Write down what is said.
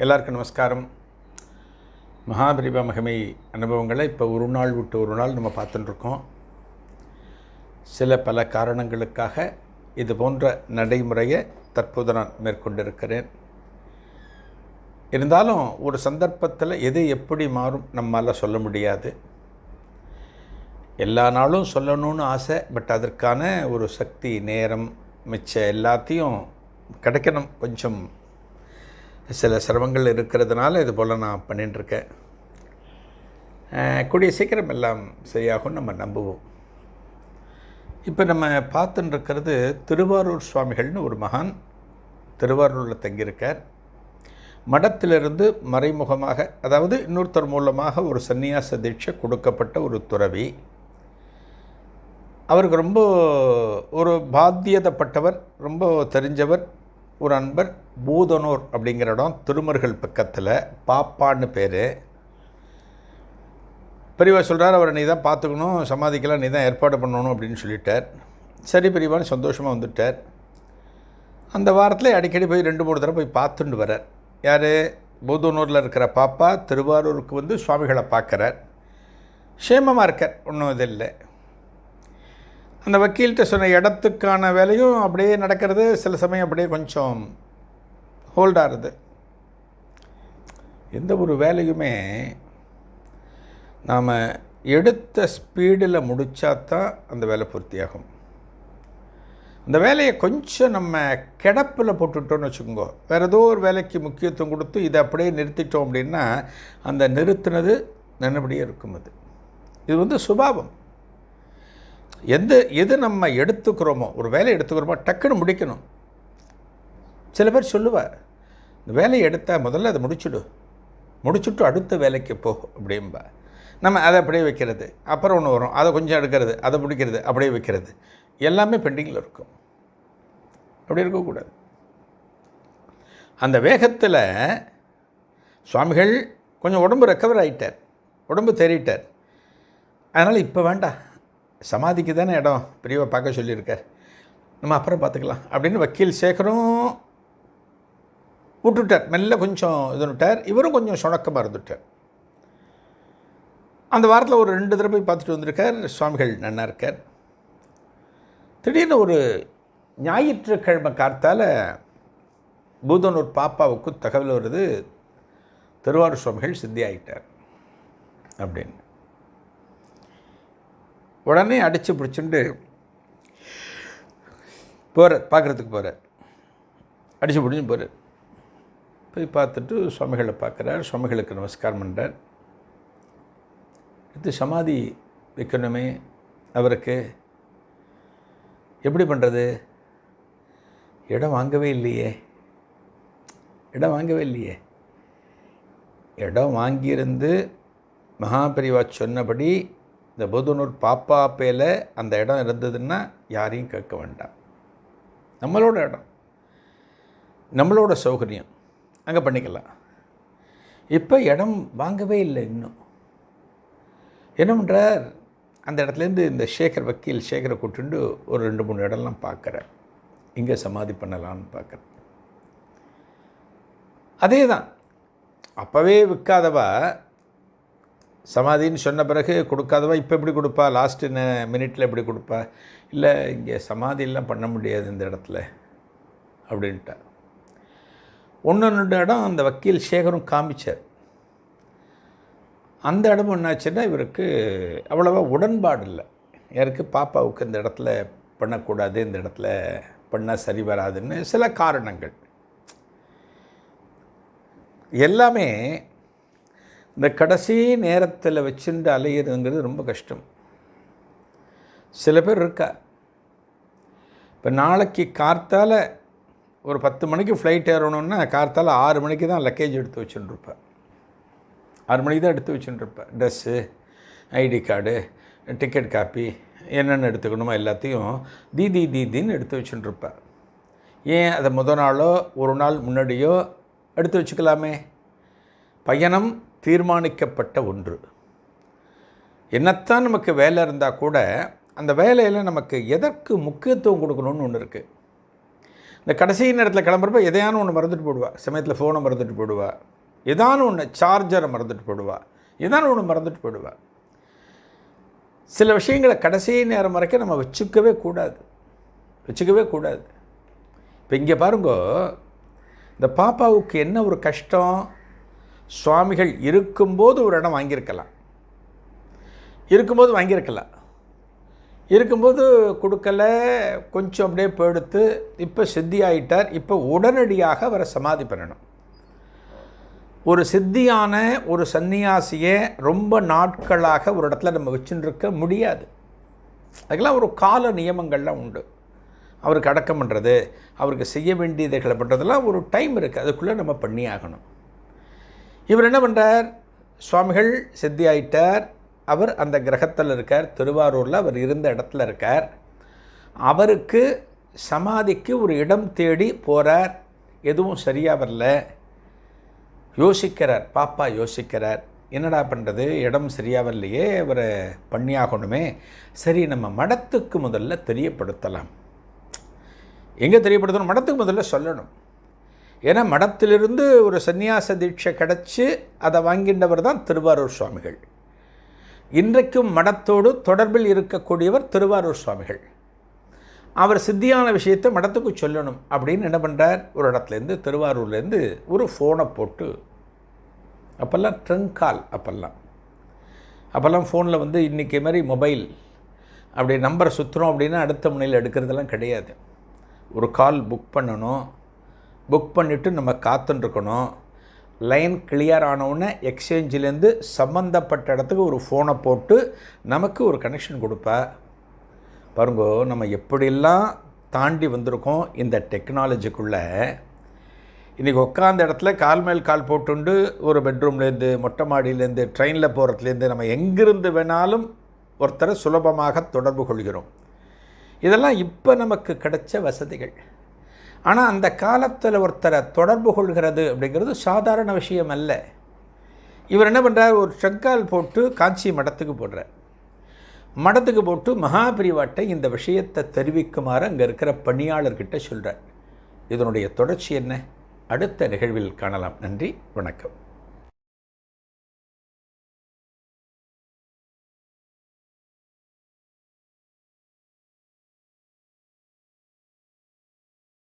எல்லாருக்கும் நமஸ்காரம். மகாபரிப மகிமை அனுபவங்களை இப்போ ஒரு நாள் விட்டு ஒரு நாள் நம்ம பார்த்துட்டுருக்கோம். சில பல காரணங்களுக்காக இது போன்ற நடைமுறையை தற்போது நான் மேற்கொண்டிருக்கிறேன். இருந்தாலும் ஒரு சந்தர்ப்பத்தில் எது எப்படி மாறும் நம்மால் சொல்ல முடியாது. எல்லா நாளும் சொல்லணும்னு ஆசை பட் அதற்கான ஒரு சக்தி நேரம் மிச்ச எல்லாத்தையும் கிடைக்கணும். கொஞ்சம் சில சிரமங்கள் இருக்கிறதுனால இது போல் நான் பண்ணிட்டுருக்கேன் கூடிய சீக்கிரம் எல்லாம் சரியாகும் நம்ம நம்புவோம். இப்போ நம்ம பார்த்துன்னு இருக்கிறது திருவாரூர் சுவாமிகள்னு ஒரு மகான் திருவாரூரில் தங்கியிருக்கார். மடத்திலிருந்து மறைமுகமாக அதாவது இன்னொருத்தர் மூலமாக ஒரு சந்நியாச தீட்சை கொடுக்கப்பட்ட ஒரு துறவி. அவருக்கு ரொம்ப ஒரு பாத்தியதப்பட்டவர் ரொம்ப தெரிஞ்சவர் ஒரு அன்பர் பூதனூர் அப்படிங்கிற இடம் திருமருகல் பக்கத்தில். பாப்பான்னு பேர். பெரியவா சொல்கிறார் அவரை நீ தான் பார்த்துக்கணும் சமாதிக்கெல்லாம் நீ தான் ஏற்பாடு பண்ணணும் அப்படின்னு சொல்லிட்டார். சரி பெரியவான்னு சந்தோஷமாக வந்துட்டார். அந்த வாரத்தில் அடிக்கடி போய் ரெண்டு மூணு தடவை போய் பார்த்துட்டு வரார் யார்? பூதனூரில் இருக்கிற பாப்பா திருவாரூருக்கு வந்து சுவாமிகளை பார்க்குறார். சேமமாக இருக்கார் ஒன்றும் இது இல்லை. அந்த வக்கீல்கிட்ட சொன்ன இடத்துக்கான வேலையும் அப்படியே நடக்கிறது. சில சமயம் அப்படியே கொஞ்சம் ஹோல்டாகிறது எந்த ஒரு வேலையுமே நாம் எடுத்த ஸ்பீடில் முடித்தா தான் அந்த வேலை பூர்த்தியாகும். அந்த வேலையை கொஞ்சம் நம்ம கிடப்பில் போட்டுட்டோம்னு வச்சுக்கோங்க. வேறு ஏதோ ஒரு வேலைக்கு முக்கியத்துவம் கொடுத்து இதை அப்படியே நிறுத்திட்டோம் அப்படின்னா அந்த நிறுத்தினது நல்லபடியாக இருக்கும் அது. இது வந்து சுபாவம். எந்த எது நம்ம எடுத்துக்கிறோமோ ஒரு வேலையை எடுத்துக்கிறோமோ டக்குன்னு முடிக்கணும். சில பேர் சொல்லுவார் இந்த வேலையை எடுத்தால் முதல்ல அதை முடிச்சுடு. முடிச்சுட்டு அடுத்த வேலைக்கு போ அப்படிம்பா. நம்ம அதை அப்படியே வைக்கிறது. அப்புறம் ஒன்று வரும். அதை கொஞ்சம் எடுக்கிறது அதை பிடிக்கிறது அப்படியே வைக்கிறது. எல்லாமே பெண்டிங்கில் இருக்கும். அப்படி இருக்கக்கூடாது. அந்த வேகத்தில் சுவாமிகள் கொஞ்சம் உடம்பு ரெக்கவர் ஆகிட்டார் உடம்பு தேறிட்டார். அதனால் இப்போ வேண்டாம். சமாதிக்கு தானே இடம்? பிரிவை பார்க்க சொல்லியிருக்கார். நம்ம அப்புறம் பார்த்துக்கலாம். அப்படின்னு வக்கீல் சேகரும் விட்டுட்டார். மெல்ல கொஞ்சம் இது விட்டார் இவரும் கொஞ்சம் சுணக்கமாக இருந்துட்டார். அந்த வாரத்தில் ஒரு ரெண்டு தடவை பார்த்துட்டு வந்திருக்கார். சுவாமிகள் நன்னா இருக்கார். திடீர்னு ஒரு ஞாயிற்றுக்கிழமை கார்த்தால் பூதனூர் பாப்பாவுக்கு தகவல் வருது. திருவாரூர் சுவாமிகள் சித்தி ஆகிட்டார் அப்படின்னு. உடனே அடித்து பிடிச்சிட்டு போகிறார் பார்க்குறதுக்கு போகிறார் அடித்து பிடிச்சி போகிறார் போய் பார்த்துட்டு சுவாமிகளை பார்க்குறார். சுவாமிகளுக்கு நமஸ்காரம் பண்ணுறார் இது சமாதி வைக்கணுமே அவருக்கு. எப்படி பண்ணுறது இடம் வாங்கவே இல்லையே. இடம் வாங்கவே இல்லையே. இடம் வாங்கியிருந்து மகாபரிவா சொன்னபடி இந்த புதுனூர் பாப்பா பேல அந்த இடம் இருந்ததுன்னா யாரையும் கேட்க வேண்டாம். நம்மளோட இடம். நம்மளோட சௌகரியம். அங்கே பண்ணிக்கலாம். இப்போ இடம் வாங்கவே இல்லை இன்னும். என்ன பண்ணுறார் அந்த இடத்துலேருந்து இந்த சேகர் வக்கீல் சேகரை கூட்டுண்டு ஒரு ரெண்டு மூணு இடம்லாம் பார்க்குறேன். இங்கே சமாதி பண்ணலான்னு பார்க்குறேன். அதே தான் அப்போவே விற்காதவா சமாதின்னு சொன்ன பிறகு கொடுக்காதவா இப்போ எப்படி கொடுப்பா? லாஸ்ட்டு மினிட்டில் எப்படி கொடுப்பா? இல்லை இங்கே சமாதியெல்லாம் பண்ண முடியாது இந்த இடத்துல. அப்படின்ட்டா. ஒன்று ரெண்டு இடம் அந்த வக்கீல் சேகரும் காமிச்சார். அந்த இடமும் என்னாச்சுன்னா இவருக்கு அவ்வளோவா உடன்பாடு இல்லை. யாருக்கு? பாப்பாவுக்கு இந்த இடத்துல பண்ணக்கூடாது இந்த இடத்துல பண்ணால் சரி வராதுன்னு சில காரணங்கள். எல்லாமே இந்த கடைசி நேரத்தில் வச்சுட்டு அலையிறதுங்கிறது ரொம்ப கஷ்டம். சில பேர் இருக்கா? இப்போ நாளைக்கு கார்த்தால ஒரு பத்து மணிக்கு ஃப்ளைட் ஏறணுன்னா கார்த்தால் ஆறு மணிக்கு தான் லக்கேஜ் எடுத்து வச்சுட்டுருப்பேன் ஆறு மணிக்கு தான் எடுத்து வச்சுட்டுருப்பேன் dress ID card ticket copy என்னென்ன எடுத்துக்கணுமோ எல்லாத்தையும் தீதி தீதின்னு எடுத்து வச்சுட்டுருப்பேன் ஏன் அதை முத நாளோ ஒரு நாள் முன்னாடியோ எடுத்து வச்சுக்கலாமே? பயணம் தீர்மானிக்கப்பட்ட ஒன்று. என்னத்தான் நமக்கு வேலை இருந்தால் கூட அந்த வேலையில் நமக்கு எதற்கு முக்கியத்துவம் கொடுக்கணும்னு ஒன்று இருக்குது இந்த கடைசி நேரத்தில் கிளம்புறப்ப எதையான ஒன்று மறந்துட்டு போடுவா. சமயத்தில் ஃபோனை மறந்துட்டு போடுவா. ஏதான ஒன்று சார்ஜரை மறந்துட்டு போடுவா. ஏதான ஒன்று மறந்துட்டு போடுவா. சில விஷயங்களை கடைசி நேரம் வரைக்கும் நம்ம வச்சுக்கவே கூடாது. வச்சுக்கவே கூடாது. இப்போ இங்கே பாருங்கோ இந்த பாப்பாவுக்கு என்ன ஒரு கஷ்டம்? சுவாமிகள் இருக்கும்போது ஒரு இடம் வாங்கியிருக்கலாம். இருக்கும்போது வாங்கியிருக்கலாம். இருக்கும்போது கொடுக்கல கொஞ்சம் அப்படியே போயெடுத்து இப்போ சித்தியாயிட்டார் இப்போ உடனடியாக அவரை சமாதி பண்ணணும். ஒரு சித்தியான ஒரு சன்னியாசியை ரொம்ப நாட்களாக ஒரு இடத்துல நம்ம வச்சுருக்க முடியாது. அதுக்கெல்லாம் ஒரு கால நியமங்கள்லாம் உண்டு. அவருக்கு அடக்கம் பண்ணுறது அவருக்கு செய்ய வேண்டியதைகளை பண்ணுறதெல்லாம் ஒரு டைம் இருக்குது அதுக்குள்ளே நம்ம பண்ணி ஆகணும் இவர் என்ன பண்ணுறார் சுவாமிகள் சித்தி ஆயிட்டார் அவர் அந்த கிரகத்தில் இருக்கார். திருவாரூரில் அவர் இருந்த இடத்துல இருக்கார். அவருக்கு சமாதிக்கு ஒரு இடம் தேடி போகிறார் எதுவும் சரியாக வரல. யோசிக்கிறார். பாப்பா யோசிக்கிறார். என்னடா பண்ணுறது இடம் சரியாக வரலையே. அவரை பண்ணியாகணுமே. சரி நம்ம மடத்துக்கு முதல்ல தெரியப்படுத்தலாம். எங்கே தெரியப்படுத்தணும்? மடத்துக்கு முதல்ல சொல்லணும். ஏன்னா மடத்திலிருந்து ஒரு சந்நியாச தீட்சை கிடச்சி அதை வாங்கின்றவர் தான் திருவாரூர் சுவாமிகள். இன்றைக்கும் மடத்தோடு தொடர்பில் இருக்கக்கூடியவர் திருவாரூர் சுவாமிகள். அவர் சித்தியான விஷயத்தை மடத்துக்கு சொல்லணும் அப்படின்னு என்ன பண்ணுறார் ஒரு இடத்துலேருந்து திருவாரூர்லேருந்து ஒரு ஃபோனை போட்டு அப்போல்லாம் ட்ரங்க் கால் அப்போல்லாம். அப்போல்லாம் ஃபோனில் வந்து இன்றைக்கி மாதிரி மொபைல் அப்படி நம்பரை சுற்றுறோம் அப்படின்னா அடுத்த முனையில் எடுக்கிறதெல்லாம் கிடையாது. ஒரு கால் புக் பண்ணணும் புக் பண்ணிவிட்டு நம்ம காத்துட்டுருக்கணும் லைன் கிளியர் ஆனவுடனே எக்ஸ்சேஞ்சிலேருந்து சம்மந்தப்பட்ட இடத்துக்கு ஒரு ஃபோனை போட்டு நமக்கு ஒரு கனெக்ஷன் கொடுப்பா. பாருங்கோ நம்ம எப்படிலாம் தாண்டி வந்திருக்கோம் இந்த டெக்னாலஜிக்குள்ளே இன்றைக்கி உட்காந்த இடத்துல கால் மேல் கால் போட்டுண்டு ஒரு பெட்ரூம்லேருந்து மொட்டை மாடியிலேருந்து ட்ரெயினில் போகிறதுலேருந்து நம்ம எங்கிருந்து வேணாலும் ஒருத்தரை சுலபமாக தொடர்பு கொள்கிறோம். இதெல்லாம் இப்போ நமக்கு கிடைச்ச வசதிகள். ஆனால் அந்த காலத்தில் ஒருத்தரை தொடர்பு கொள்கிறது அப்படிங்கிறது சாதாரண விஷயம் அல்ல. இவர் என்ன பண்ணுறார் ஒரு ஷங்கால் போட்டு காஞ்சி மடத்துக்கு போடுறார். மடத்துக்கு போட்டு மகாபிரிவாட்டை இந்த விஷயத்தை தெரிவிக்குமாறு அங்கே இருக்கிற பணியாளர்கிட்ட சொல்கிறார் இதனுடைய தொடர்ச்சி என்ன? அடுத்த நிகழ்வில் காணலாம். நன்றி. வணக்கம்.